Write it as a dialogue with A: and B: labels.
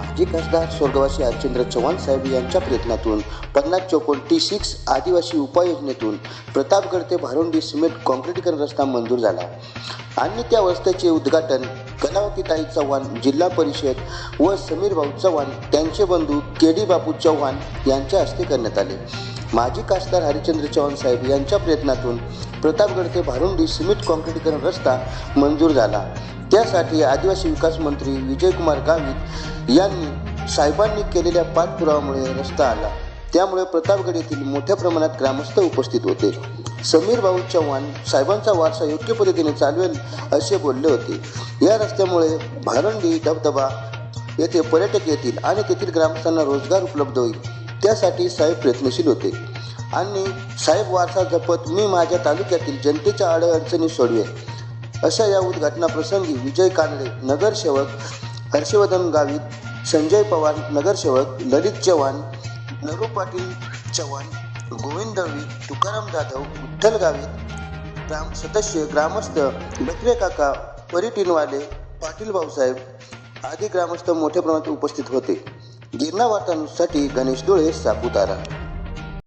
A: माजी खासदार स्वर्गवासी हरचंद्र चव्हाण साहेब यांच्या प्रयत्नातून पन्नास चौकोन टी सिक्स आदिवासी उपाययोजनेतून प्रतापगड ते भारुंडी सिमेंट काँक्रिटीकरण रस्ता मंजूर झाला. आणि त्या रस्त्याचे उद्घाटन कलावतीताई चव्हाण जिल्हा परिषद व समीर भाऊ चव्हाण त्यांचे बंधू के डी बापू चव्हाण यांच्या हस्ते करण्यात आले. माजी खासदार हरिचंद्र चव्हाण साहेब यांच्या प्रयत्नातून प्रतापगड ते भारुंडी सिमेंट काँक्रिटीकरण रस्ता मंजूर झाला. त्यासाठी आदिवासी विकास मंत्री विजयकुमार गावित यांनी साहेबांनी केलेल्या पाठपुरावामुळे रस्ता आला. त्यामुळे प्रतापगड येथील मोठ्या प्रमाणात ग्रामस्थ उपस्थित होते. समीर भाऊ चव्हाण साहेबांचा वारसा योग्य पद्धतीने चालवेल असे बोलले होते. या रस्त्यामुळे भारंडी धबधबा येथे पर्यटक येतील आणि तेथील ग्रामस्थांना रोजगार उपलब्ध होईल. त्यासाठी साहेब प्रयत्नशील होते. आणि साहेब वारसा जपत मी माझ्या तालुक्यातील जनतेच्या अडचणी सोडवेन. अशा या उद्घाटनाप्रसंगी विजय कानडे नगरसेवक हर्षवर्धन गावित संजय पवार नगरसेवक ललित चव्हाण नरू पाटील चव्हाण गोविंद दळवी तुकाराम जाधव विठ्ठल गावित ग्राम सदस्य ग्रामस्थ बकरे काका परिटीनवाले पाटील भाऊसाहेब आदी ग्रामस्थ मोठ्या प्रमाणात उपस्थित होते. गिरणा वार्तांसाठी गणेश डोळे सापुतारा